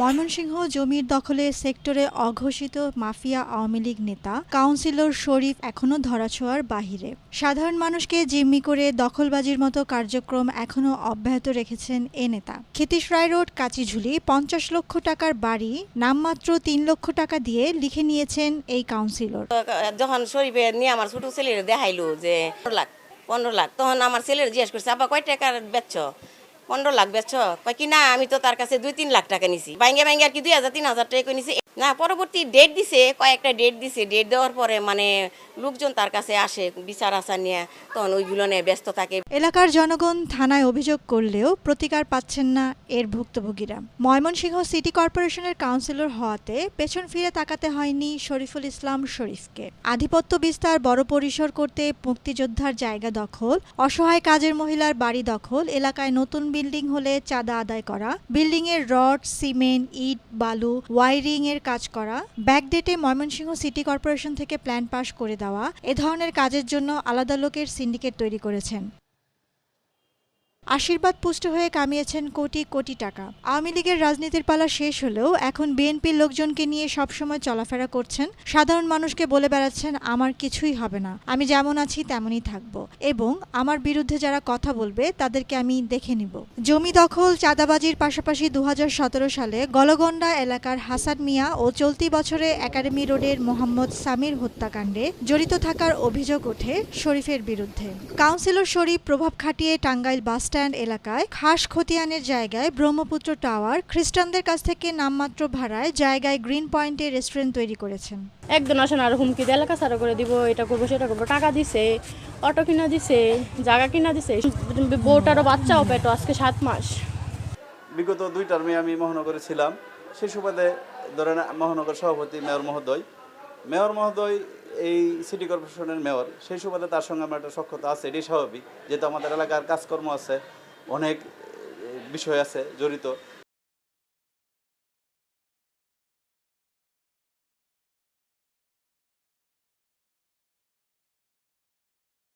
ময়মনসিংহ জমির দখলে সেক্টরে অঘোষিত মাফিয়া আওয়ামী লীগ নেতা কাউন্সিলর শরীফ এখনও ধরাছোঁয়ার বাহিরে। সাধারণ মানুষকে জিম্মি করে দখলবাজির মতো কার্যক্রম এখনও অব্যাহত রেখেছেন এ নেতা। ক্ষিতীশ রায় রোড, কাচিঝুলি, পঞ্চাশ লক্ষ টাকার বাড়ি, নামমাত্র তিন লক্ষ টাকা দিয়ে লিখে নিয়েছেন এই কাউন্সিলর। যখন শরীফে নিয়ে আমার ছোট ছেলের দেখাইলো যে পনেরো লাখ পনেরো লাখ, তখন আমার ছেলের জিজ্ঞেস করছে, আপা, কয় টাকার বেচছ? পনেরো লাখ বেচছ? কি, না, আমি তো তার কাছে দুই, তিন লাখ টাকা নিছি। বাইঙ্গে বাইঙ্গে আর কি দুই হাজার, তিন হাজার টাকা নিছি? না, পরবর্তী ডেট দিছে কয়েকটা ডেট দিছে। ডেট দেওয়ার পরে মানে লোকজন তার কাছে আসে বিচার আচার নিয়ে, তখন ওইগুলো নিয়ে ব্যস্ত থাকে। এলাকার জনগণ থানায় অভিযোগ করলেও প্রতিকার পাচ্ছেন না এর ভুক্তভোগীরা। ময়মনসিংহ সিটি কর্পোরেশনের কাউন্সিলর হওয়াতে পেছন ফিরে তাকাতে হয়নি শরীফুল ইসলাম শরীফকে। আধিপত্য বিস্তার বড় পরিসর করতে মুক্তিযোদ্ধার জায়গা দখল, অসহায় কাজের মহিলার বাড়ি দখল, এলাকায় নতুন বিল্ডিং হলে চাঁদা আদায় করা বিল্ডিং এর রড, সিমেন্ট, ইট, বালু ওয়াইরিং এর কাজ করা ব্যাকডেটে ময়মনসিংহ সিটি কর্পোরেশন থেকে প্ল্যান পাস করে দেওয়া, এ ধরনের কাজের জন্য আলাদা লোকের সিন্ডিকেট তৈরি করেছেন। আশীর্বাদ পুষ্ট হয়ে কামিয়েছেন কোটি কোটি টাকা। আওয়ামী লীগের রাজনীতির পালা শেষ হলেও এখন বিএনপির লোকজনকে নিয়ে সবসময় চলাফেরা করছেন। সাধারণ মানুষকে বলে বেড়াচ্ছেন, আমার কিছুই হবে না। আমি যেমন আছি, তেমনই থাকব। এবং আমার বিরুদ্ধে যারা কথা বলবে, তাদেরকে আমি দেখে নিব। জমি দখল, চাঁদাবাজির পাশাপাশি দু হাজার সতেরো সালে গলগন্ডা এলাকার হাসান মিয়া ও চলতি বছরে একাডেমি রোডের মোহাম্মদ সামির হত্যাকাণ্ডে জড়িত থাকার অভিযোগ ওঠে শরীফের বিরুদ্ধে। কাউন্সিলর শরীফ প্রভাব খাটিয়ে টাঙ্গাইল বাস স্ট্যান্ড এলাকায় খাস খতিয়ানের জায়গায় ব্রহ্মপুত্র টাওয়ার খ্রিস্টানদের কাছ থেকে নামমাত্র ভাড়ায় জায়গায় গ্রিন পয়েন্টে রেস্টুরেন্ট তৈরি করেছেন। একজন আসেন আর হুমকি দিয়ে এলাকা সারা করে দিব এটা করব সেটা করব। টাকা দিছে অটো কিনা দিছে জায়গা কিনা দিছে বউটারও বাচ্চাও পেটো আজকে সাত মাস। বিগত দুই টার্মে আমি মহানগরে ছিলাম। সেই সুবাদে ধরেন মহানগর সভাপতি মেয়র মহোদয়। মেয়র মহোদয় এই সিটি কর্পোরেশনের মেয়র সেই সুবাদে তার সঙ্গে আমার একটা সক্ষতা আছে এটি স্বাভাবিক। যেহেতু আমাদের এলাকার কাজকর্ম আছে, অনেক বিষয় আছে জড়িত।